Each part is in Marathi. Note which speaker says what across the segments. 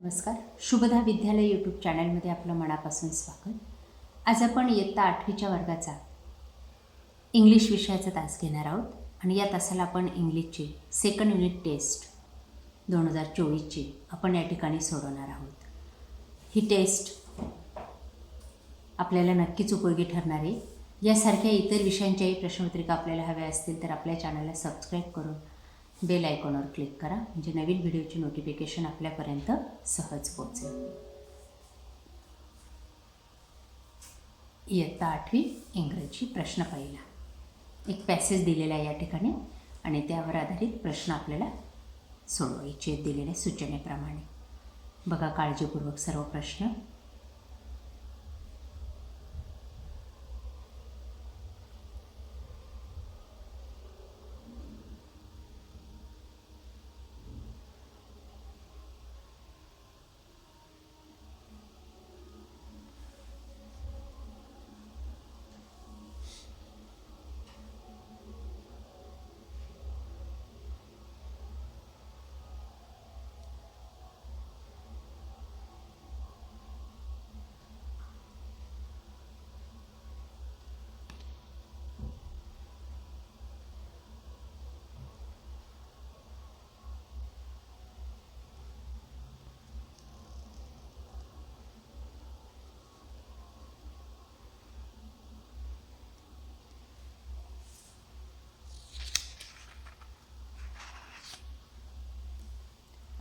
Speaker 1: नमस्कार. शुभदा विद्यालय यूट्यूब चॅनलमध्ये आपलं मनापासून स्वागत. आज आपण इयत्ता आठवीच्या वर्गाचा इंग्लिश विषयाचा तास घेणार आहोत आणि या तासाला आपण इंग्लिशची सेकंड युनिट टेस्ट दोन हजार चोवीसची आपण या ठिकाणी सोडवणार आहोत. ही टेस्ट आपल्याला नक्कीच उपयोगी ठरणार आहे. यासारख्या इतर विषयांच्याही प्रश्नपत्रिका आपल्याला हव्या असतील तर आपल्या चॅनलला सबस्क्राईब करून बेल आयकॉनवर क्लिक करा म्हणजे नवीन व्हिडिओची नोटिफिकेशन आपल्यापर्यंत सहज पोहोचेल. इयत्ता आठवी इंग्रजी प्रश्न पहिला. एक पॅसेज दिलेला आहे या ठिकाणी आणि त्यावर आधारित प्रश्न आपल्याला सोडवायचे दिलेल्या सूचनेप्रमाणे. बघा काळजीपूर्वक सर्व प्रश्न.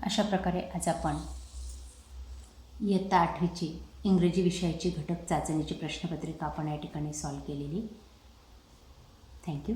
Speaker 1: अशा प्रकारे आज आपण इयत्ता आठवीची इंग्रजी विषयाची घटक चाचणीची प्रश्नपत्रिका आपण या ठिकाणी सॉल्व केलेली. थँक्यू